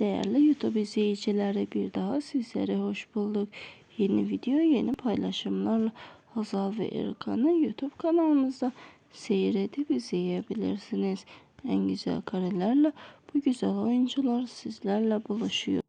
Değerli YouTube izleyicileri bir daha sizlere hoş bulduk. Yeni video, yeni paylaşımlarla Hazal ve Erkan'ı YouTube kanalımızda seyredip izleyebilirsiniz. En güzel karelerle bu güzel oyuncular sizlerle buluşuyor.